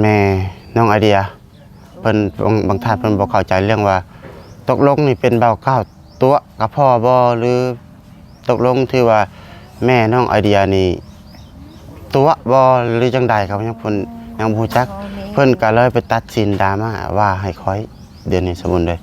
แม่น้องไอเดียเพิ่นบางบางท่านเพิ่นบ่เข้าใจเรื่องว่า ตกลงนี่เป็นเบาเก้าตัวกับพ่อบ่หรือตกลงที่ว่าแม่น้องไอเดียนี่ตัวบ่หรือจังใดครับยังเพิ่นยังบ่รู้จัก เพิ่นก็เลยไปตัดสินดราม่าว่าให้คอยเดือนนี้สมมุติเลย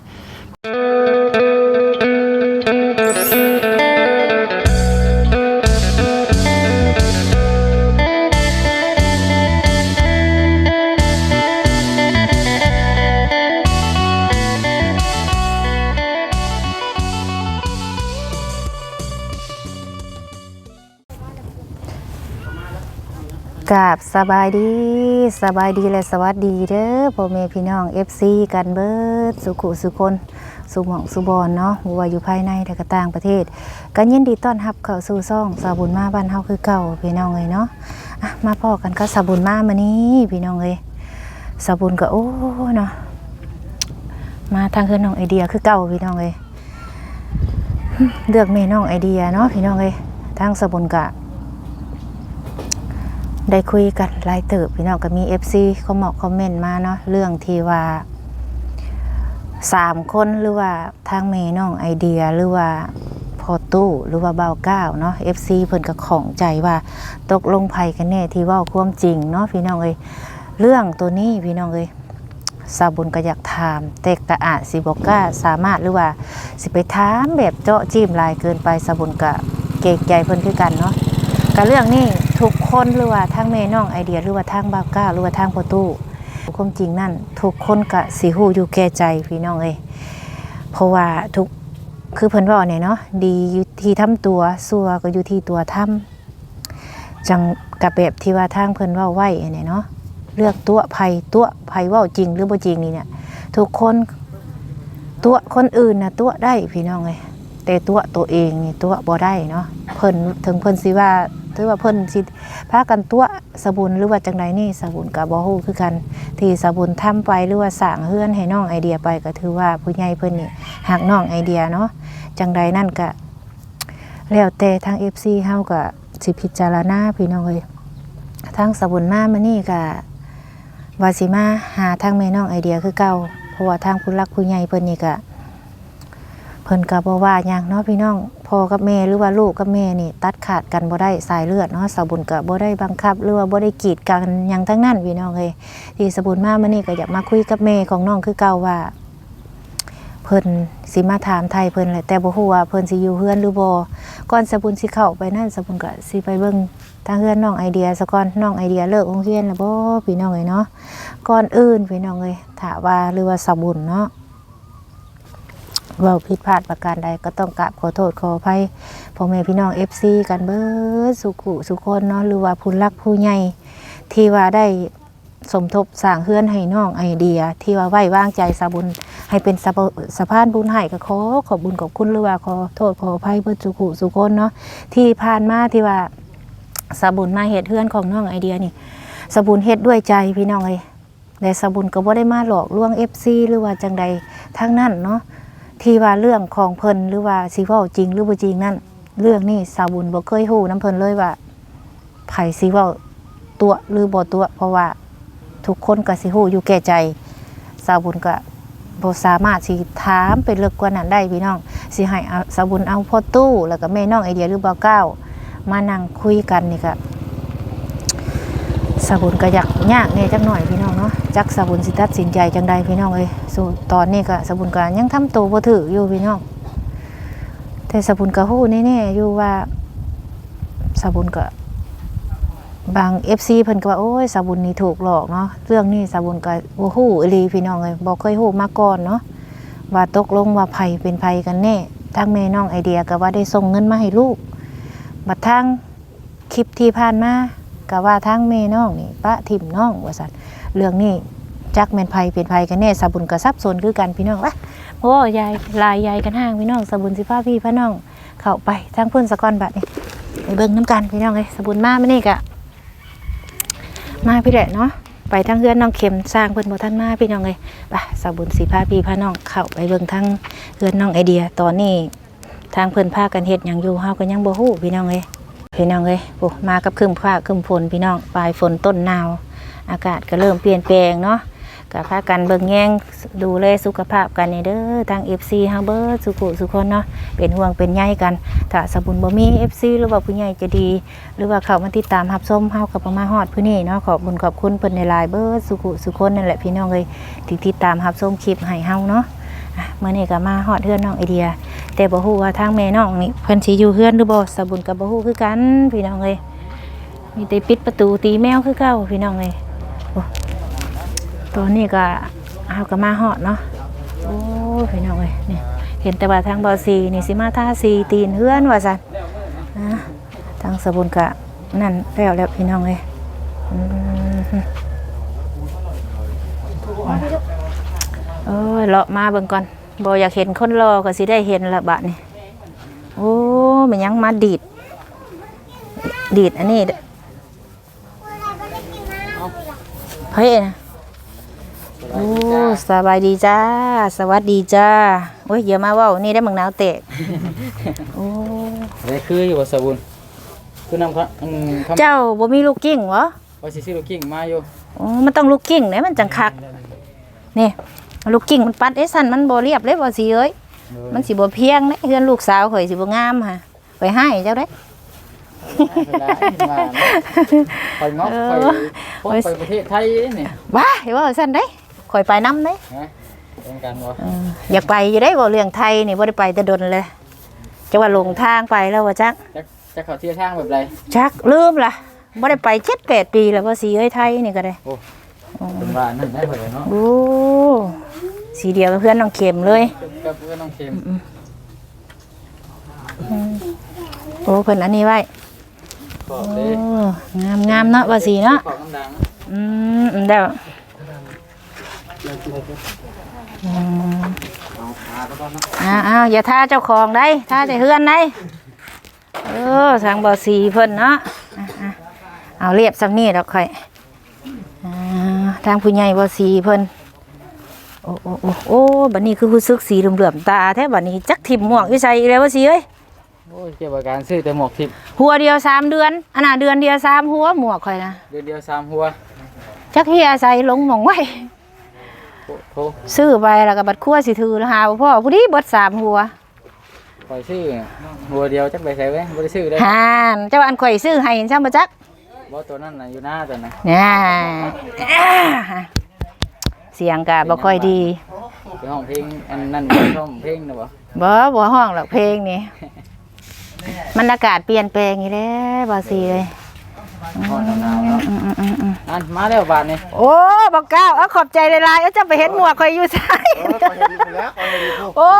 กาบสบายดีสบายดีและสวัสดีเด้อพ่อแม่พี่น้อง FC กันเบิดสุขุสุคนสุหมองสุบอนเนาะบ่ว่าอยู่ภายในและก็ต่างประเทศก็ยินดีต้อนรับเข้าสู่ซ่องสาบุญมาบ้านเฮาคือเก่าพี่น้องเอ้ยเนาะะมาพอกันก็สาบุญมามื้อนี้พี่น้องเอ้ยสาบุญก็โอ้เนาะมาทางเฮือนน้องไอเดียคือเก่าพี่น้องเอ้ยเลือกแม่น้องไอเดียเนาะพี่น้องเอ้ยทางสาบุญก็ ได้คุยกันหลายเติบพี่น้องก็มี FC เขาเหมาะคอมเมนต์มาเนาะเรื่องที่ว่าสามคนหรือว่าทางเมน้องไอเดียหรือว่าพอตู้หรือว่าเบาเก้าเนาะ FC เพิ่นก็ของใจว่าตกลงไผกันแน่ที่ว่าความจริงเนาะพี่น้องเอ้ยเรื่องตัวนี้พี่น้องเอ้ยสาบุญก็อยากถามแต่กะอาสิบอกก้าสามารถหรือว่าสิไปถามแบบเจาะจิ้มลายเกินไปสาบุญก็เกรงใจเพิ่นคือกันเนาะ กับเรื่องนี้ทุกคนหรือว่าทางแม่น้องไอเดียหรือว่าทางบาก้าหรือว่าทางประตูความจริงนั่นทุกคนกะสิฮู้อยู่แก่ใจพี่น้องเอ้ยเพราะว่าทุกคือเพิ่นว่าเนี่ยเนาะดีอยู่ที่ทำตัวซัวก็อยู่ที่ตัวทำจังกับแบบที่ว่าทางเพิ่นว้าไว้เนี่ยเนาะเลือกตัวภัยตัวภัยว้าจริงหรือบ่จริงนี่เนี่ยทุกคนตัวคนอื่นนะตัวได้พี่น้องเอ้ยแต่ตัวตัวเองนี่ตัวบ่ได้เนาะเพิ่นถึงเพิ่นสิว่า ถือว่าเพิ่นสิพากันตัวสบุญหรือว่าจังใดนี่สบุญก็บ่ฮู้คือกัน ที่สบุญทำไปหรือว่าสร้างเฮือนให้น้องไอเดียไปก็ถือว่าผู้ใหญ่เพิ่นนี่หักน้องไอเดียเนาะจังใดนั่นก็แล้วแต่ทาง FC เฮาก็สิพิจารณาพี่น้องเอ้ยทางสบุญมามื้อนี้ก็ว่าสิมาหาทางแม่น้องไอเดียคือเก่าเพราะว่าทางผู้รักผู้ใหญ่เพิ่นนี่ก็เพิ่นก็บ่ว่าหยังเนาะพี่น้อง พ่อกับแม่หรือว่าลูกกับแม่นี่ ตัดขาดกันบ่ได้สายเลือดเนาะสาบุญก็บ่ได้บังคับหรือว่าบ่ได้กีดกันหยังทั้งนั้นพี่น้องเอ้ยที่สาบุญมามื้อนี้ก็อยากมาคุยกับแม่ของน้องคือเก่าว่า เพิ่นสิมาถามไทยเพิ่นแหละแต่บ่ฮู้ว่าเพิ่นสิอยู่เฮือนหรือบ่ก่อนสาบุญสิเข้าไปนั่นสาบุญก็สิไปเบิ่งทางเฮือนน้องไอเดียซะก่อนน้องไอเดียเลิกโรงเรียนแล้วบ่พี่น้องเอ้ยเนาะก่อนอื่นพี่น้องเอ้ยถ้าว่าหรือว่าสาบุญเนาะ เว่าผิดพลาดประการใดก็ต้องกราบขอโทษขออภัยพ่อแม่พี่น้อง FC กันเบิดสุขุสุคนเนาะหรือว่าผู้รักผู้ใหญ่ที่ว่าได้สมทบสร้างเฮือนให้น้องไอเดีย ที่ว่าไว้วางใจสาบุญให้เป็นสะพสะพานบุญให้ก็ขอขอบบุญขอบคุณหรือว่าขอโทษขออภัยเบิดสุขุสุคนเนาะที่ผ่านมาที่ว่าสาบุญมาเฮ็ดเฮือนของน้องไอเดียนี่สาบุญเฮ็ดด้วยใจพี่น้องเอ้ยแต่สาบุญก็บ่ได้มาหลอกลวง FC หรือว่าจังใดทั้งนั้นเนาะ ที่ว่าเรื่องของเพิ่นหรือว่าสิเว้าจริงหรือบ่จริงนั่นเรื่องนี้สาวบุญบ่เคยฮู้น้ำเพิ่นเลยว่าไผสิเว้าตัวหรือบ่ตัว เพราะว่าทุกคนก็สิฮู้อยู่แก่ใจ สาวบุญก็บ่สามารถสิถามไปลึกกว่านั้นได้พี่น้องสิให้เอาสาวบุญเอาพ่อตู้ แล้วก็แม่น้องไอเดียหรือบ่าก้าวมานั่งคุยกันนี่ก็ สาบุญก็อยากยากแหน่จักหน่อยพี่น้องเนาะจักสาบุญสิตัดสินใจจังใดพี่น้องเอ้ยสู่ตอนนี้ก็สาบุญก็ยังทำตัวบ่ถืออยู่พี่น้องแต่สาบุญก็ฮู้แน่ๆอยู่ว่าสาบุญก็บาง FC เพิ่นก็ว่าโอ้ยสาบุญนี่ถูกหลอกเนาะเรื่องนี้สาบุญก็บ่ฮู้อีหลีพี่น้องเอ้ยบ่เคยฮู้มาก่อนเนาะว่าตกลงว่าไผเป็นไผกันแน่ทางแม่น้องไอเดียก็ว่าได้ส่งเงินมาให้ลูกบัดทางคลิปที่ผ่านมา ก็ว่าทางแม่น้องนี่ปะถิ่มน้องว่าซั่นเรื่องนี้จักแมนไผเป็นไผกันแน่สาบุญก็สับสนคือกันพี่น้องวะโอ้ยายลายยายกันห่างพี่น้องสาบุญสิพาพี่พาน้อง เข้าไปทางเพิ่นสะก่อนบัดนี่ไปเบิ่งน้ำกันพี่น้องเอ้ยสาบุญมามื้อนี้ก็มาพี่แหละเนาะไปทางเฮือนน้องเข็มสร้างเพิ่นบ่ทันมาพี่น้องเอ้ยไปสาบุญสิพาพี่พาน้องเข้าไปเบิ่งทางเฮือนน้องไอเดียตอนนี้ทางเพิ่อนพากันเฮ็ดหยังอยู่เฮาก็ยังบ่ฮู้พี่น้องเอ้ย พี่น้องเอ้ยโอ้มากับครึ้มฟ้าครึ้มฝนพี่น้องปลายฝนต้นหนาว อากาศก็เริ่มเปลี่ยนแปลงเนาะก็พากันเบิ่งแย่งดูแลสุขภาพกันนี่เด้อทาง FC เฮาเบิดสุขุสุคนเนาะเป็นห่วงเป็นใยกัน ถ้าสบุญบ่มี FC หรือว่าผู้ใหญ่จะดี หรือว่าเข้ามาติดตามรับชมเฮากับมาฮอดผู้นี้เนาะขอบุญขอบคุณเพิ่นในหลายเบิดสุขุสุคนนั่นแหละพี่น้องเอ้ยที่ติดตามรับชมคลิปให้เฮาเนาะอะมื้อนี้ก็มาฮอดเฮือนน้องไอเดีย แต่บ่ฮู้ว่าทางแม่น้องนี่เพิ่นสิอยู่เฮือนหรือบ่สบุญก็บ่ฮู้คือกันพี่น้องเอ้ยมีแต่ปิดประตูตีแมวคือเก่าพี่น้องเลยโอ้ตอนนี้ก็เอาก็มาหอดเนาะโอ้พี่น้องเลยเนี่ยเห็นแต่ว่าทางบอซีนี่สิมาท่าซีตีนเฮือนว่าสันนะทางสบุนกะนั่นแล้วแล้วพี่น้องเลยอืมเอ้ยเลาะมาเบิ่งก่อน บออยากเห็นคนรอก็สิได้เห็นละบะนี่โอ้มันยังมาดีด ดีดอันนี้เด้อเฮ้ยนะโอ้สบายดีจ้า สวัสดีจ้าโอ้ยอย่ามาเว่านี่ได้มังนาวเตะโอ้ได้คืออยู่ว่าสบุญคือนำครับอืมคำเจ้าบ่มีลูกกิ้งเหรอว่าสิซื้อลูกกิ้งมาอยู่โอ้มันต้องลูกกิ้งเนี่ยมันจังคักนี่ ลูกกิ้งมันปัดเอ้สันมันบ่เรียบเลยบ่สิเอ้ยมันสิบ่เพียงเด้เฮือนลูกสาวข่อยสิบ่งามค่ะไปให้เจ้าเด้คอยงอกคอยพบไปประเทศไทยนี่ว้าเห็นว่าซั่นเด้ข่อยไปนำเด้นะเป็นกันบ่เอออยากไปอยู่ได้บ่เรื่องไทยนี่บ่ได้ไปแต่ดนเลยจะว่าหลงทางไปแล้วว่าจักจะจะเข้าเที่ยวทางแบบไรชักลืมล่ะบ่ได้ไปเจ็ดแปดปีแล้วว่าสีเอ้ยไทยนี่ก็ได้ เป็นว่านั่นได้เผยเนาะโอ้สีเดียวกับเพื่อนน้องเข็มเลย กับเพื่อนน้องเข็มโอ้เพิ่นอันนี้ไว้บอกโอ้เลยงามงามเนาะว่าสีเนาะของดังอืมอืมเด้ออืมอ้าวอ้าวอย่าท่าเจ้าของได้ท่าแต่เฮือนได้เออทางบ่อสีเพิ่นเนาะอะอะเอาเรียบซำนี้ดอกค่อยอ่า ทางผู้ใหญ่บ่อสีเพิ่นโอ้โอ้โอ้โอ้บัดนี้คือรู้สึกสีเหลื่อมๆตาแท้บัดนี้จักทิ่มหมวกอยู่ใส่อีกแล้วว่าสิเอ้ยโอ้ยเกี่ยวกับการซื้อแต่หมวกทิพย์หัวเดียวสามเดือนอันน่ะเดือนเดียวสามหัวหมวกข่อยนะเดือนเดียวสามหัวจักเฮียใส่ลงหมองไว้โถโถซื้อไปแล้วก็บัดคั่วสิถือแล้วหาว่าพ่อผู้ดีเบิดสามหัวคอยซื้อหัวเดียวจักไปใส่ไว้บ่ได้ซื้อได้หานเจ้าอันข่อยซื้อให้ใช่บ่จัก บ่ตัวนั้นน่ะอยู่หน้าตัวนั้นเนี่ยเสียงก็บ่ค่อยดีเป็นห้องเพลงอันนั้นห้องเพลงนะบ่บ่บ่ห้องหรอกเพลงนี่มันอากาศเปลี่ยนแปลงอีแล้วบ่สิเลยห้องหนาวๆเนาะอืมอืมอืมอืมอันมาแล้วบาทนี่โอ้บอกเก้าเอาขอบใจหลายๆเอาจะไปเห็นหมวกคอยอยู่ใช่โอ้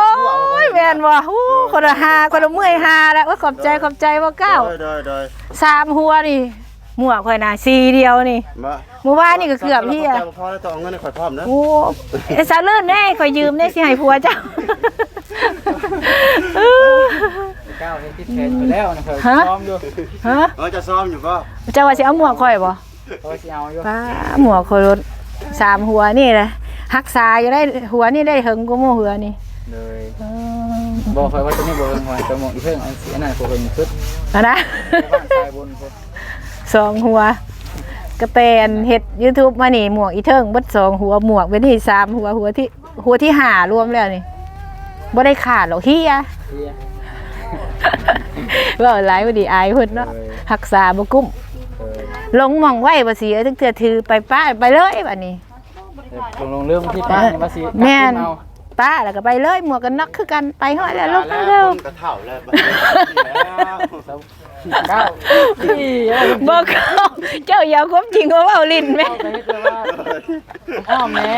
ยแมนว่ะฮู้คนละหาคนละเมื่อยหาแล้วโอ้ยขอบใจขอบใจบอกเก้าโดยโดยสามหัวนี่ หมวกคอยน่ะสีเดียวนี่มาเมื่อวานนี่ก็เกือบพี่อะพอแล้วต้องเอาเงินให้ข่อยพร้อมนะโอ้ไอ้สาวลื่นแน่คอยยืมแน่สิให้ผัวเจ้าก้าวเฮ็ดติดแขนไปแล้วนะครัฮะซ้อมอยู่ฮะเออจะซ้อมอยู่ป่ะเจ้าว่าสิเอาหมวกคอยบ่เขาสิเอาอยู่ป้าหมวกคอยรถสามหัวนี่แหละหักษาอยู่ได้หัวนี่ได้หึงกูโมหัวนี่เลยเออบอกคอยว่าตัวนี้บ่เฮิงหอยตัวหมอกอีเพิ่งอันสีอันนั้นบ่เฮิงสุดอะนะบ้านทรายบนพุ่น สองหัวกระเตนเห็ด YouTube มานี่หมวกอีเทิงเบิดสองหัวหมวกเป็นที่สามหัวหัวที่หัวที่หารวมแล้วนี่บ่ได้ขาดหรอกที่อะเฮียว่าหลายบ่ดีอายเพิ่นเนาะรักษาบ่กุ้มเออลงหมองไว้บ่สิเอ้ยตั้งเทื่อถือไปป้าไปเลยบัดนี้ลงลงเรื่องที่ป้านี่ว่าสิแม่นเอาป้าแล้วก็ไปเลยหมวกกันน็อกคือกันไปฮอดแล้วลงแล้เร็วคนกระเถ่าแล้วบัดนี้ ก้าวที่เอาบ่เข้าเจ้าอย่าความจริงว่าเว้าลิ้นแม่เอาไปเฮ็ดเลยว่าอ้อมแม่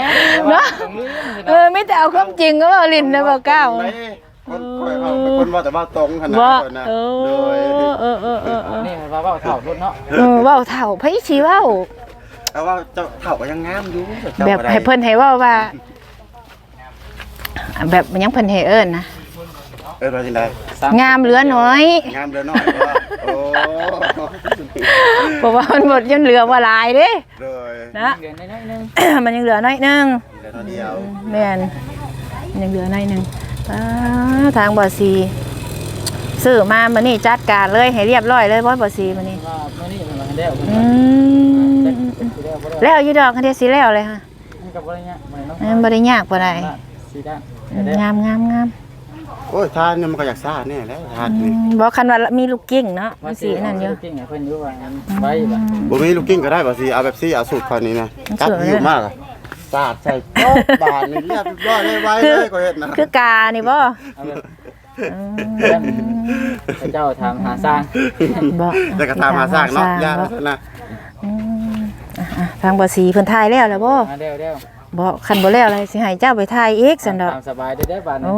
เนาะลงเรื่องสิเอเนาะอไม่แต่เอาความจริงก็เว้าลิ้นนะบ่ก้าวคนข่อยเอาเป็นคนว่าแต่ว่าตรงขนาดบ่นั้นนะเอโดยอเออเออเออเออนี่ว่าเว้าเฒ่ารุดเนาะเออเว้าเถ่าไผสิเว้าเอาว่าเจ้าเถ่าก็ยังงามอยู่เจ้าแบบได้ให้เพิ่นให้เว้าว่า แบบมันยังเพิ่นให้เอิ้นนะ เออว่าจังได๋สามงามเหลือน้อยงามเด้อน้อยว่าโอ้เพราะว่ามันหมดยังเหลือว่าหลายเด้โดยนะเดือนน้อยๆนึงมันยังเหลือน้อยหนึงเดี๋ยวเดียวแม่นมันยังเหลือน้อยหนึงอ้าทางบ่อซีซื้อมามื้อนี้จัดการเลยให้เรียบร้อยเลยบ่บ่อซีมื้อนี้ว่ามื้อนี้มันมาแล้วอืมสีแดงบ่ได้แล้วอยู่ดอกคันเดียวสิแล้วเลยค่ะมันก็บ่ได้เนี่ยมันเนาะมันบ่ได้ยากปานใดสีด้านอืมงามงามงาม โอ้ยทานนี่มันก็อยากซ่าแน่แหล้วทานอืนี่มบ่คันว่ามีลูกกิ้งเนาะมันสินั่นอยู่ จริงๆเพิ่นอยู่ว่าอันไว้บ่บ่มีลูกกิ้งก็ได้บ่สิเอาแบบซี่เอาสูตรคอยนี้นะมันกัดสวยหิวมากอะสาดใส่โต๊ะบานนี่เรียบร้อยเลยไว้เลยก็เฮ็ดนะคือกานี่บ่เอาแบบอืมเพื่อนพระเจ้าถามหาสร้างบ่แต่ก็ทำมาสร้างเนาะย่าบ่แล้วนะอืมอะอะทางบ่สีเพิ่นถ่ายแล้วแล้วบ่มาเร็วเร็ว บ่คันบ่แล้วเลยสิให้เจ้าไปถ่ายอีกซั่นดอกตามสบายได้ได้บ้านโอ้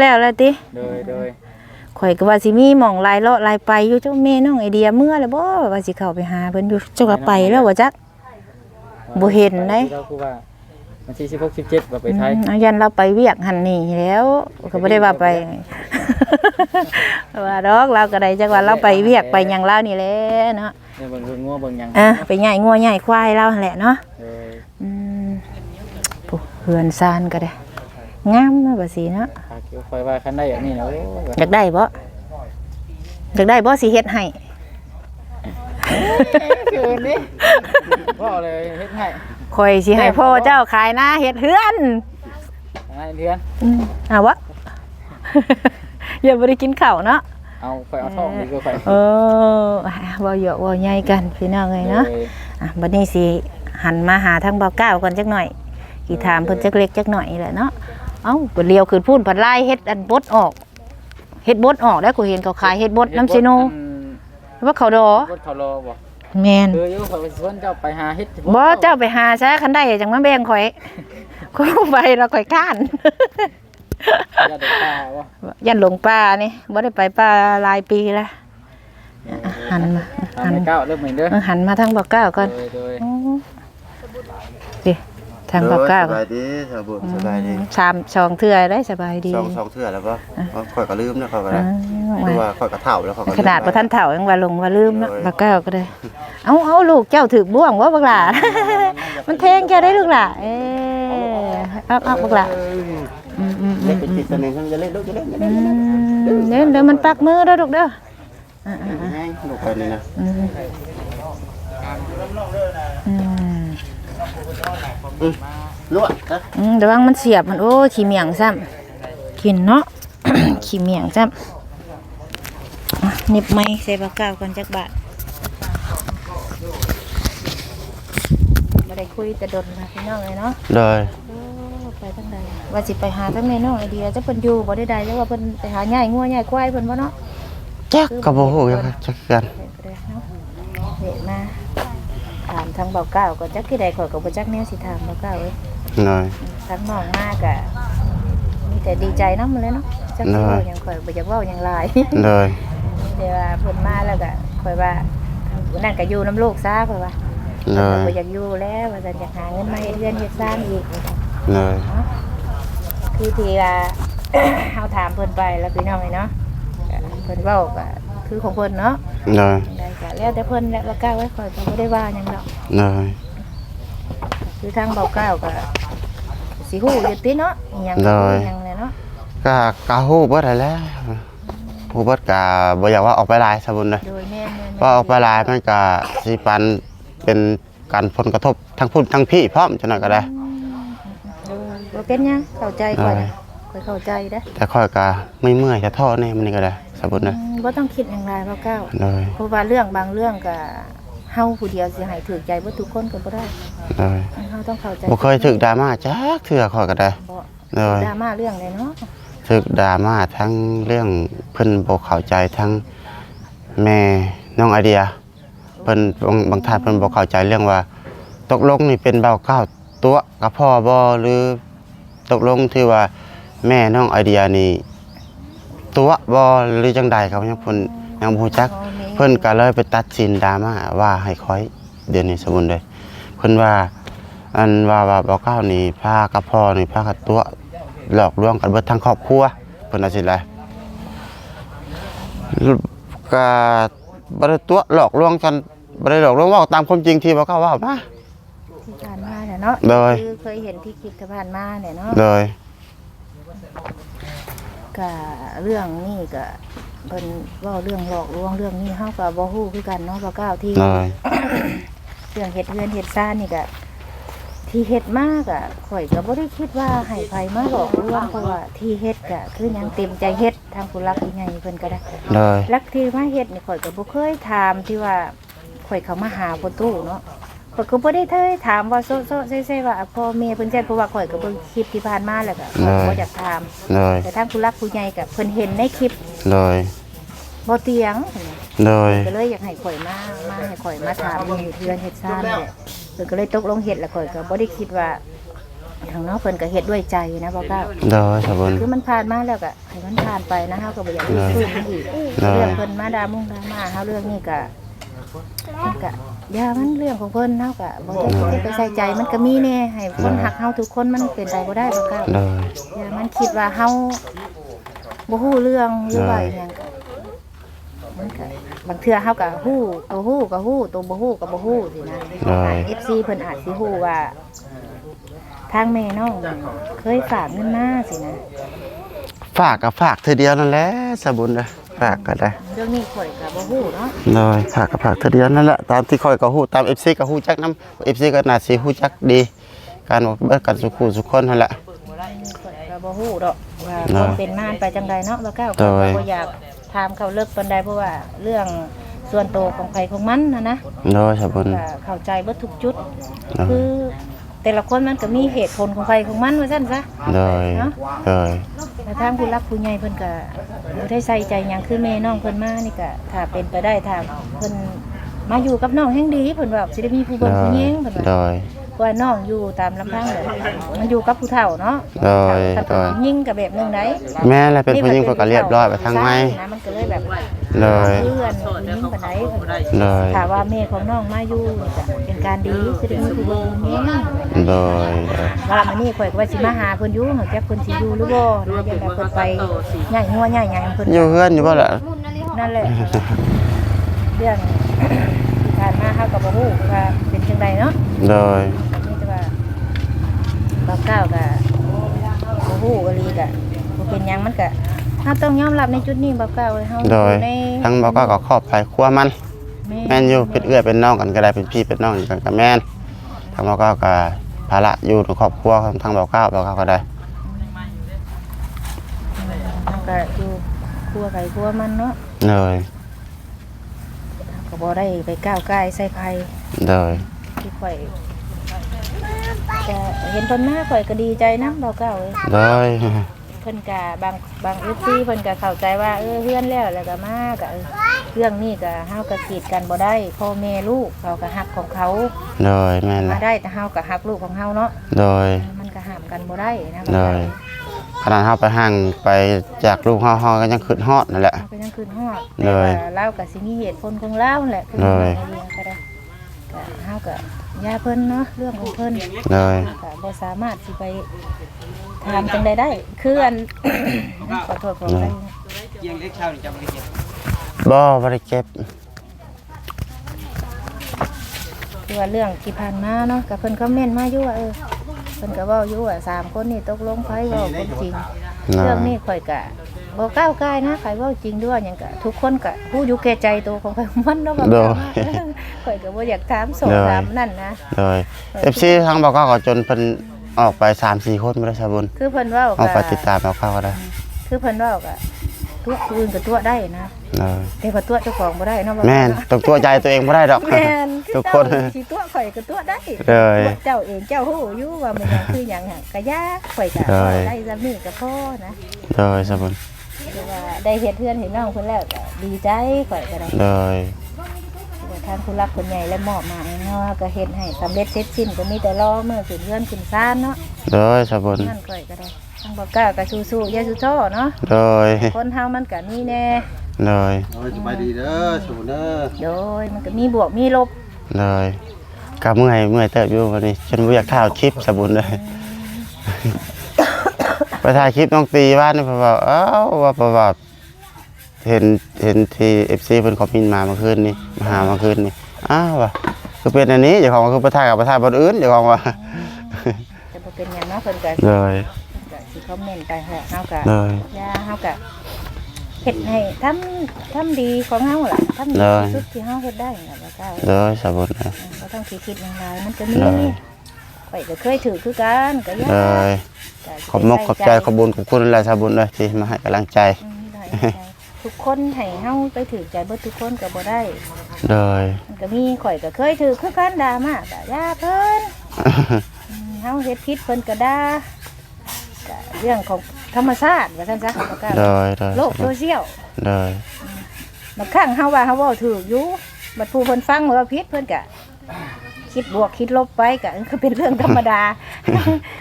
แล้วแล้วติโดยโดยข่อยก็ว่าสิมีหม่องลายเลาะลายไปอยู่เจ้าแม่น้องไอเดียเมื่อแล้วบ่ว่าสิเข้าไปหาเพิ่นอยู่เจ้าก็ไปแล้วว่าจักบ่เห็นเด้เราคือว่าวันที่16 17ว่าไปไทยอืมเอายันเราไปเวียกหันนี่แล้วก็บ่ได้ว่าไปว่าดอกเราก็ได้จักว่าเราไปเวียกไปหยังลาวนี่แหละเนาะเนี่ยเบิ่งเบิ่งงัวเบิ่งหยังอะไปใหญ่งัวใหญ่ควายเราหั่นแหละเนาะโดยอืมผู้เฮือนซานก็ได้ งามเนาะบ่สิเนาะหากคอยว่าคันได้อันนี้นะโอ้ยอยากได้บ่อยากได้บ่สิเฮ็ดให้คืนนี้ว่าเลยเฮ็ดให้ข่อยสิให้พ่อเจ้าขายหน้าเฮ็ดเฮือนให้เดือนอืมอะวะอย่าบ่ได้กินข้าวเนาะเอาคอยเอาท่องดีกว่าคอยเอออะบ่เหยาะบ่ใหญ่กันพี่น้องเอ้ยเนาะโดยอะบัดนี้สิหันมาหาทางเบาเก้าก่อนจักหน่อย สิถามเพิ่นจักเล็กจักหน่อยแหละเนาะเอ้าบ่เลียวขึ้นพูนผัดลายเฮ็ดอันบดออกเฮ็ดบดออกแล้วกูเห็นเขาขายเฮ็ดบดน้ำซิโนว่าเขาดอรถเขารอบ่แม่นคืออยู่คอยไปสวนเจ้าไปหาเฮ็ดบ่เจ้าไปหาซะคันได้จังมาแบ่งข่อยกูไปแล้วข่อยค้านอย่าเด็กตาบ่ยันหลงป่านี่บ่ได้ไปป่าหลายปีแล้วหันมาทาหังนเก้าเริ่มเหมือนเด้อเออหันมาทางบอกเก้าก่อน โดยโดย โอ้ดิ ทางบอกเก้าสบายดีสบายสบายดีสามสองเทื่อได้สบายดีสองสองเทื่อแล้วก็ค่อยก็ลืมนะค่อยก็อ่าได้คือว่าค่อยก็เฒ่าแล้วค่อยก็ลืมขนาดประท่านเถ่ายังว่าลงว่าลืมเนาะบอกเก้าก็ได้ เอาเอาลูกเจ้าถือบ่วงว่าบักหล่ามันแทงแกได้ลูกหล่ะเออเอาเอาบักหล่าอืมอืมอืเล่นมเป็นจิตสนิทจะเล่นลูกจะเล่นจะอืเล่นมเดี๋ยวเดี๋ยวมันปักมือเด้อลูกเด้ออ่าอ่าอ่าให้ลูกไปนี่นะอืมอืม ลวดนะอืมระวังมันเสียบมันโอ้ยขี้เมียงซ้ำกินเนาะ ขี้เมียงซ้ำอะหนิบไม้ใส่ปากกาวกันจักบาทไม่ได้คุยแต่ดนนะพี่น้องเลยเนาะเลยโอ้ไปทางใดว่าสิไปหาทั้งแม่น้องไอเดียจะเพิ่นอยู่บ่ได้ใดแล้วว่าเพิ่นไปหาใหญ่งัวใหญ่ควายเพิ่นบ่เนาะจักก็บ่ฮู้จักจักกันเห็นก็ได้เนาะเห็นมาถาม ทางเบาเก้าก็จักที่ใดข่อยก็บ่จักแนวสิถามเบาเก้าเอ้ยเลยทั้งน้องมากอะมีแต่ดีใจน้ำมันเลยเนาะจักสิเว้าหยังข่อยบ่อยากเว้าหยังหลาย เลย เดี๋ยวว่าเพิ่นมาแล้วก็ข่อยว่านั่นก็อยู่น้ำลูกซะข่อยว่าเลยบ่อยากอยู่แล้วว่าซั่นอยากหาเงินมาเฮ็ดเรือนเฮ็ดสร้างอีกเลยเนาะคือที่ว่า เฮาถามเพิ่นไปแล้วพี่น้องไอ้เนาะก็เพิ่นเว้าก็คือของเพิ่นเนาะเลยจังได ก็แล้วแต่เพิ่นแหละว่าก้าวไว้ข่อยก็บ่ได้ว่าหยังดอกเลยคือทางเบาก้าวก็สิฮู้อยู่ติเนาะอิหยังก็อิหยังแหละเนาะก็กะฮู้เบิดแล้วฮู้เบิดก็บ่อยากว่าออกไปหลายซะบุญเลยโดยแม่นแม่นว่าออกไปหลายมันก็สิปันเป็นการผลกระทบทั้งพุ่นทั้งพี่พร้อมจังนั้นก็ได้ โดยบ่เป็นหยังเข้าใจก่อนได้ค่อยเข้าใจเด้อแต่ค่อยก็ไม่เมื่อยจะท้อแน่มันนี่ก็ได้ สมบุญนะอืมบ่ต้องคิดอย่างไรเบาก้าวเลยเพราะว่าเรื่องบางเรื่องก็เฮาผู้เดียวสิให้ถูกใจบ่ทุกคนก็บ่ได้เลยเฮาต้องเข้าใจบ่เคยถึกดราม่าจักเทื่อค่อยก็ได้บ่เลยดราม่าเรื่องเลยเนาะถึกดราม่าทั้งเรื่องเพิ่นบ่เข้าใจทั้งแม่น้องไอเดียเพิ่นบางบางท่านเพิ่นบ่เข้าใจเรื่องว่า ตกลงนี่เป็นเบาเก้าตัวกับพ่อบ่หรือตกลงที่ว่าแม่น้องไอเดียนี่ ตัวบ่หรือจังใดครับยังเพิ่นยังบ่รู้จัก เพิ่นก็เลยไปตัดสินดราม่าว่าให้คอยเดือนนี้สมมุนเลยเพิ่นว่าอันว่าว่าบ่เก้านี่พากับพ่อนี่พากับตัวหลอกลวงกันเบิดทั้งครอบครัวเพิ่นว่าสิแหละก็บ่ได้ตัวหลอกลวงกันบ่ได้หลอกลวงเว่าตามความจริงที่บ่เก้าเว่ามาที่ผ่านมาเนี่ยเนาะโดยคือเคยเห็นที่คลิปที่ผ่านมาเนี่ยเนาะเลย ก็เรื่องนี้ก็เพิ่นเว้าเรื่องหลอกลวงเรื่องนี้เฮาก็บ่ฮู้คือกันเนาะเบาก้าวที่ เลยเรื่องเฮ็ดเฮือนเฮ็ดซ่านนี่ก็ที่เฮ็ดมากอะข่อยก็บ่ได้คิดว่าให้ไผมาหลอกลวงเพราะว่าที่เฮ็ดก็คือหยังเต็มใจเฮ็ดทางผู้รักผู้ใหญ่เพิ่นก็ได้ เลย ลักที่มาเฮ็ดนี่ข่อยก็บ่เคยถามที่ว่าข่อยเข้ามาหาประตูเนาะ ข่อยก็บ่ได้เคยถามว่าโซโซเซ่ๆว่าพ่อแม่เพิ่นแจ้งเพราะว่าข่อยก็เบิ่งคลิปที่ผ่านมาแล้วก็ข่อยก็บ่อยากถามเลยแต่ทางผู้รักผู้ใหญ่ก็เพิ่นเห็นในคลิปเลยบ่เตียงเลยก็เลยอยากให้ข่อยมามาให้ข่อยมาถามเรื่องเฮ็ดเรือนเฮ็ดซ่านแหละเพิ่นก็เลยตกลงเฮ็ดแล้วข่อยก็บ่ได้คิดว่าทางเนาะเพิ่นก็เฮ็ดด้วยใจนะบ่กล้าเลยสบุญคือมันผ่านมาแล้วก็ให้มันผ่านไปนะเฮาก็บ่อยากให้ฟื้นมันอีกได้เรื่องเพิ่นมาด่ามุ่งด่ามาเฮาเรื่องนี้ก็ มันก็อย่ามันเรื่องของเพิ่นเฮาก็บ่ได้ไปใส่ใจมันก็มีแน่ให้คนหักเฮาทุกคนมันเป็นไปบ่ได้บ่กล้าเลยอย่ามันคิดว่าเฮาบ่ฮู้เรื่องหรือว่าได้อหยังก็มันก็บางเทื่อเฮาก็ฮู้ตัวฮู้ก็ฮู้ตัวบ่ฮู้ก็บ่ฮู้สินะได้ FC เพิ่นอาจสิฮู้ว่า ทางแม่น้องเคยฝากเงินมาสินะ ฝากกับฝากเธอเดียวนั่นแหละสบุญเลย ฝากก็ได้เรื่องนี้ข่อยก็บ่ฮู้เนาะเลยฝากกับฝากเธอเดียวนั่นแหละตามที่คอยก็ฮู้ตาม FC ก็ฮู้จักนํ FC ก็น่าสิฮู้จักดี การบอกเบิดกันสุขุสุขคนนั่นแหละ ข่อยก็บ่ฮู้ดอกว่าได้คนเป็นม่านไปจังใดเนาะบ่กล้าได้ก็บ่อยากถามเขาเลิกปานใดเพราะว่าเรื่องส่วนตัวของใครของมันนะนะเลยสบุญ ก็เข้าใจเบิดทุกจุดเลยคือแต่ละคนมันก็มีเหตุผลของใครของมันว่าซั่นซะเลยเนาะเลย แต่ทางผู้รักผู้ใหญ่เพิ่นก็บ่ได้ใส่ใจหยังคือแม่น้องเพิ่นมานี่ก็ถ้าเป็นไปได้ถ้าเพิ่นมาอยู่กับน้องแห่งดีเพิ่นว่าสิได้มีผู้เลเบิ่งผู้ยแยงเพิ่นว่าเลยเพราะว่าน้องอยู่ตามลำพังเลยมาอยู่กับผู้เฒ่าเนาะเลยถ้าเลเป็นย ผู้หญิงก็แบบหนึงได้แม่อะไรเป็นผู้หญิงก็เรียบร้อยไปทางไม้ นะมันก็เลยแบบ เลยเพื่อนผู้หญิงปานใดเพิ่นว่าเลยถ้าว่าแม่ของน้องมาอยู่นี่ก็เป็นการดีสิได้มีผู้เบิ่งผู้แยงเลยเลยว่ามื้อนี้ข่อยก็ว่าสิมาหาเพิ่นอยู่เฮาจักเพิ่นสิอยู่หรือบ่หรือว่าจังได๋เพิ่นไปใหญ่หัวใหญ่หยังเพิ่นอยู่เพื่อนอยู่บ่ล่ะนั่นแหละเรื่องที่ผ่านมาเฮาก็บ่ฮู้ว่าเป็นจังไดเนาะเลยนี่แต่ว่าบ่าวก้าวก็บ่ฮู้อีหลีก็บ่เป็นหยังมันก็เฮาต้องยอมรับในจุดนี้บ่าวก้าวเอ้ยเฮาโดยใน ทั้งบอกก็ก็ครอบไปครัวมัน แม่นอยู่เป็นเอื้อเป็นน้องกันก็ได้เป็นพี่เป็นน้องกันก็แม่นทั้งบอกก็ก็ภาระอยู่ในครอบครัวของทั้งบอกเก้าบอกเก้าก็ได้เฮาก็อยู่ครัวไก่ครัวมันเนาะเลยก็บ่ได้ไปก้าวกายใส่ไผเลยที่ข่อยก็เห็นเพิ่นมาข่อยก็ดีใจนำบ่าวก้าวเอ้ยเลยเพิ่นก็บางบางอึซี่เพิ่นก็เข้าใจว่าเออเฮือนแล้วแล้วก็มาก็เออเรื่องนี้ก็เฮาก็กีดกันบ่ได้พ่อแม่ลูกเขาก็ฮักของเขาเลยแม่นมาละได้แต่เฮาก็ฮักลูกของเฮาเนาะเลยมันก็ห้ามกันบ่ได้นะเลยขนาดเฮาไปห่างไปจากลูกเฮาเฮาก็ยังขึ้นฮอดนั่นแหละ เฮาก็ยังคืนฮอดเลยแต่ว่าเราก็สิมีเหตุผลของเราแหละคือเลย ไอเดียก็ได้ ก็เฮาก็อย่าเพิ่นเนาะเรื่องของเพิ่นเลยก็บ่สามารถสิไปถามจังใดได้คืออัน ขอโทษขออภัยบ่บ่ได้เก็บคือว่าเรื่องที่ผ่านมาเนาะก็เพิ่นคอมเมนต์มาอยู่ว่าเออเพิ่นก็เว้าอยู่ว่าสามคนนี่ตกลงไผเว้าเป็นจริงเลเรื่องยนี้ข่อยก็ บ่ก้าวกายนะใครเว่าจริงด้วยหยังก็ทุกคนก็ผู้อยู่แก่ใจตัวของใครของมันเนาะแบบโดย ข่อยก็บ่อยากถามสอบโดยถามนั่นนะเลย FC ทั้งบอกก็ก็จนเพิ่นออกไป 3-4 คนบ่ได้สาบุญคือเพิ่นเว้าเอาก็ไปติดตามเอาเข้าก็ได้คือเพิ่นเว้าก็ตัวผู้อื่นก็ตัวได้นะเลยแต่ว่าตัวเจ้าของบ่ได้เนาะบ่แม่นต้องตัวใจตัวเองบ่ได้ดอก แม่นทุกคน เจ้าสิตัวข่อยก็ตัวได้เลย ตัวเจ้าเองเจ้าฮู้อยู่ว่ามันหยังคือหยังหั่นก็ยากข่อยก็เลยได้ซำนี้ก็พอนะเลยสาบุญ คือว่าได้เฮ็ดเฮือนให้น้องเพิ่นแล้วก็ดีใจข่อยก็ได้เลยว่าทางผู้รักคนใหญ่และมอบหมายให้เนาะก็เฮ็ดให้สำเร็จเสร็จสิ้นก็มีแต่รอเมื่อขึ้นเรือนขึ้นศาลเนาะเลยสาบุญนั่นก่อยก็ได้ทางบ่กล้าก็สู้ๆอย่าสู้ท้อเนาะเลยคนเฮามันก็มีแน่เลยโอ้ยสบายดีเด้อสูเด้อโดยมันก็มีบวกมีลบเลยกับเมื่อยเมื่อยเติบอยู่วันนี้ฉันบ่อยากถ่ายคลิปสาบุญเลยไป ถ่ายคลิปน้องตีบ้านนี่เพราะว่าเอ้าว่าเพราะว่าเห็นเห็นที่ FC เพิ่นคอมเมนต์มาเมื่อคืนนี้มาหาเมื่อคืนนี้อ้าวว่ะคือเป็นอันนี้เจ้าของว่าคือไปถ่ายกับไปถ่ายบนอื่นเจ้าของว่าแต่บ่เป็นหยังเนาะเพิ่นก็เลยก็สิคอมเมนต์ไปแหละเฮาก็เลยอย่าเฮาก็เฮ็ดให้ทำทำดีของเฮาล่ะทำดีเลยที่สุดที่เฮาเฮ็ดได้น่ะบ่กล้าโดยสาบุญนะบ่ต้องคิดคิดอย่างไรมันจะมีเลย ข่อยก็เคยถือคือกันก็ยาเลยก็ขอบมกขอบใจขอบบุญขอบคุณหลายสาบุญเลยที่มาให้กำลังใจอืมได้ได้ทุกคนให้เฮาไปถือใจเบิดทุกคนก็บ่ได้โดยมันก็มีข่อยก็เคยถือคือกันด่ามาก็อย่าเพิ่น อืมเฮาเฮ็ดผิดเพิ่นก็ด่าก็เรื่องของธรรมชาติว่าซั่นซะบ่กล้าโดยโดยโลกโซเชียลโดยบางครั้งเฮาว่าเฮาเว้าถูกอยู่บัดผู้เพิ่นฟังว่าผิดเพิ่นก็ คิดบวกคิดลบไปก็ก็เป็นเรื่องธรรมดา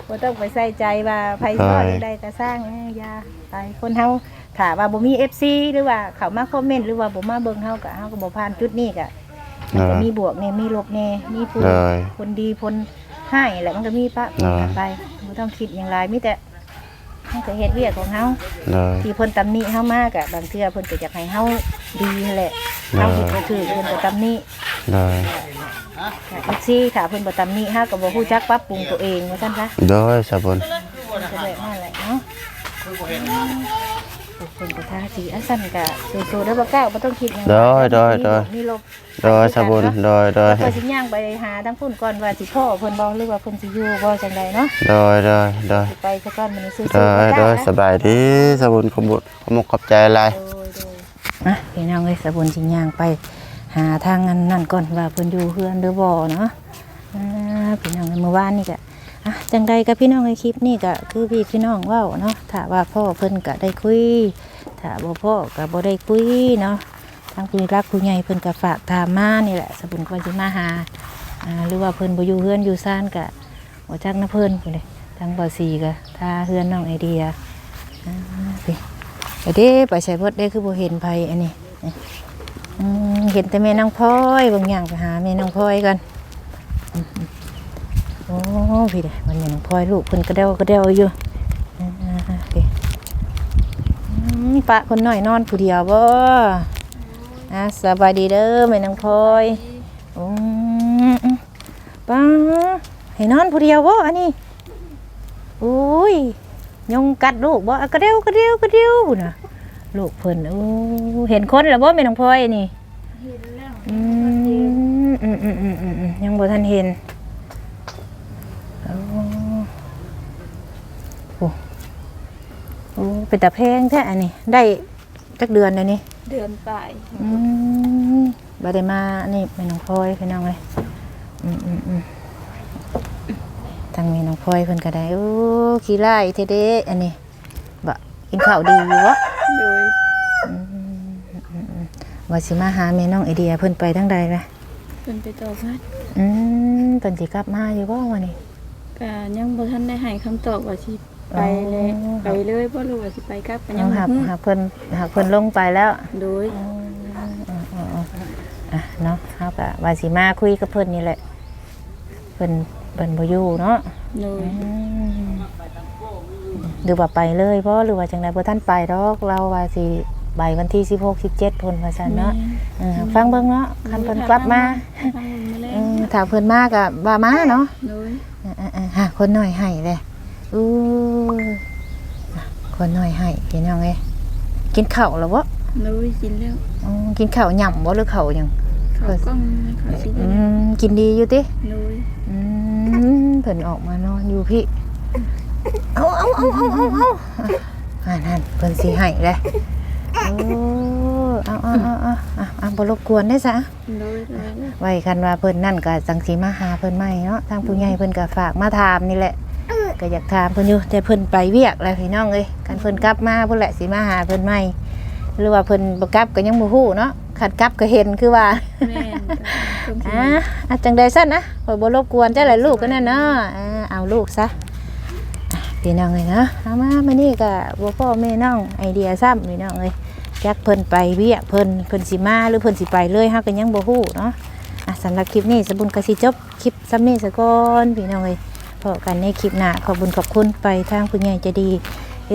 บ่ต้องไปใส่ใจว่าไผซอยใดก็สร้างเอ้ยอย่าไปคนเฮาถ้าว่าบ่มี FC หรือว่าเข้ามาคอมเมนต์หรือว่าบ่มาเบิ่งเฮาก็เฮาก็บ่ผ่านจุดนี้ก็มันก็มีบวกแน่มีลบแน่มีผู้โดยคนดีคนให้แหละมันก็มีปะเออไปบ่ต้องคิดอย่างไรมีแต่ เฮาก็เฮ็ดเวียกของเฮาโดยที่เพิ่นตำหนิเฮามากอะบางเทื่อเพิ่นก็อยากให้เฮาดีนั่นแหละเฮาเฮ็ดบ่ถูกเพิ่นก็ตำหนิโดยอีกซี่ถ้าเพิ่นบ่ตำหนิเฮาก็บ่ฮู้จักปรับปรุงตัวเองว่าซั่นซะโดยสาบุญมันก็แบบนั่นแหละเนาะ เพิ่นก็ท่าสีอันซั่นก็สู้ๆเด้อบ่ก้าวบ่ต้องคิดหยังโดยโดยโดย มีลบโดยสาบุญโดยโดยแล้วก็สิย่างไปหาทั้งพุ่นก่อนว่าสิพ่อเพิ่นบ่หรือว่าเพิ่นสิอยู่บ่จังไดเนาะโดยโดยโดยสิไปซะก่อนมื้อนี้สู้ๆโดบ่ยก้าวโดยนะสบายดีสาบุญขอบบุญขอบมกขอบใจอะไรโดยโดยอะพี่น้องเอ้ยสะบุญสิย่างไป หาทางนั้นนั่นก่อนว่าเพิ่นอยู่เฮือนหรือบ่เนาะอ่าพี่น้องเอ้ยเมื่อวานนี่ก็อะ จังใดกับพี่น้องในคลิปนี่ก็คือพี่พี่น้องว้าเนาะถ้าว่าพ่อเพิ่นก็ได้คุยถ้าบ่พ่อก็บ่ได้คุยเนาะทางผู้รักผู้ใหญ่เพิ่นก็ฝากถามมานี่แหละสบุญก็สิมาหาหรือว่าเพิ่นบ่อยู่เฮือนอยู่ซ่านก็บ่จักนะเพิ่นพุ่นเลยทางบ่สีก็ถ้าเฮือนน้องไอเดียไปเด้ไปใส่เบิดเด้คือบ่เห็นไผอันนี้เห็นแต่แม่นางพลอยบางอย่างไปหาแม่นางพลอยกันอืม โอ้พี่เด้มันแม่นางพลอยลูกเพิ่นกระเดวกระเดวอยู่อ่าโอเคอืมปะคนน้อยนอนผู้เดียวบ่อะสบายดีเด้อแม่นางพลอยอืมอืมป้าให้นอนผู้เดียวบ่อันนี้โอ้ยยงกัดลูกบ่อะกระเดวกระเดวกระเดวน่ะลูกเพิ่นโอ้เห็นคนแล้วบ่แม่น้องพลอยนี่อืมอืมอืมอืมอืมอืมยังบ่ทันเห็นโอ้โอ้ โอ้เป็นตาแพงแท้อันนี้ ได้จักเดือนแล้วนี่เดือนปลายอืมบ่ได้มานี่แม่น้องพลอยพี่น้องเอ้ยอืมอืมอืมทางแม่น้องพลอยเพิ่นก็ได้โอ้ขี้ไล่เทเด้อันนี้บ่กินข้าวดีอยู่วะโดยว่าสิมาหาแม่น้องไอเดียเพิ่นไปทางใดไหมเป็นไปต่อพัดอืมเพิ่นสิกลับมาอยู่บ่วันนี้ก็ยังบ่ทันได้ให้คำตอบว่าสิ ไปเลยอ๋อไปเลยบ่รู้ว่าสิไปกลับก็ยัเอางหาบ่ฮู้หาเพิ่นหาเพิ่นลงไปแล้วโดยอะเนาะเฮาก็ว่าสิมาคุยกับเพิ่นนี่แหละเพิ่นเพิ่นบ่อยู่เนาะโดยอืมหรือว่าไปเลยบ่หรือว่าจังไดบ่ทันไปดอกเราว่าสิไปวันที่16 17เพิ่นว่าซั่นเนาะเออฟังเบิ่งเนาะคันเพิ่นกลับมาฟังเบิ่งมาแล้วเออถ้าเพิ่นมาก็ว่ามาเนาะ โดย อ่าๆๆหาคนหน่อยให้เลย อู้อะคนหน่อยให้พี่น้องเอ้ยกินข้าวแล้วบ่โดยกินแล้วอืมกินข้าวหย่ำบ่หรือข้าวหยังเขากล้องเขาสิอืได้แล้วมกินดีอยู่ติโดยอืมเพิ่นออกมานอนอยู่พี่เอาเอาเอาเอาเอาเอาอ่านั่นเพิ่นสิให้เลยโอ้เอาเอาเอาเอาอะอะบ่รบกวนได้ซะโดยโดยไว้คันว่าเพิ่นนั่นก็จังสีมาหาเพิ่นใหม่เนาะทางผู้ใหญ่เพิ่นก็ฝากมาถามนี่แหละ ก็อยากถามเพิ่นอยู่แต่เพิ่นไปเวียกแล้วพี่น้องเอ้ยคันเพิ่นกลับมาเพิ่นแหละสิมาหาเพิ่นใหม่หรือว่าเพิ่นบ่กลับก็ยังบ่ฮู้เนาะคันกลับก็เห็นคือว่าแม่นก็ต้องสิอะอะจังใดซั่นนะบ่บ่รบกวนจ้าหลายลูกกันนั่นเนาะอ่าเอาลูกซะอะพี่น้องเอ้ยเนาะเอามามื้อนี้ก็บ่พ่อแม่น้องไอเดียซ้ำพี่น้องเอ้ยจักเพิ่นไปเวียกเพิ่นเพิ่นสิมาหรือเพิ่นสิไปเลยเฮาก็ยังบ่ฮู้เนาะอะสำหรับคลิปนี้สบุญกสิจบคลิปซัมนี่สะก่อนพี่น้องเลย พอกันในคลิปหน้าขอบคุญขอบคุณไปทางผู้ใหญ่จะดี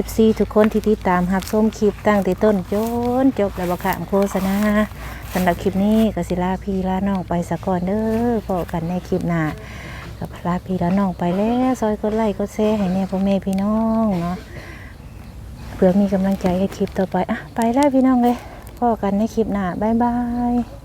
FC ทุกคนที่ติดตามรับชมคลิปตั้งแต่ต้นจนจบและบขามโฆษณาสำหรับคลิปนี้กสิลาพี่ลาน้องไปสะก่อนเด้อพอกันในคลิปหน้ากับลาพี่ลาน้องไปแล้วซอยกดไลค์กดแชร์ให้แน่พ่อแม่พี่น้องเนาะเพื่อมีกำลังใจให้คลิปต่อไปอะไปแล้วพี่น้องเลยพอกันในคลิปหน้าบ๊ายบาย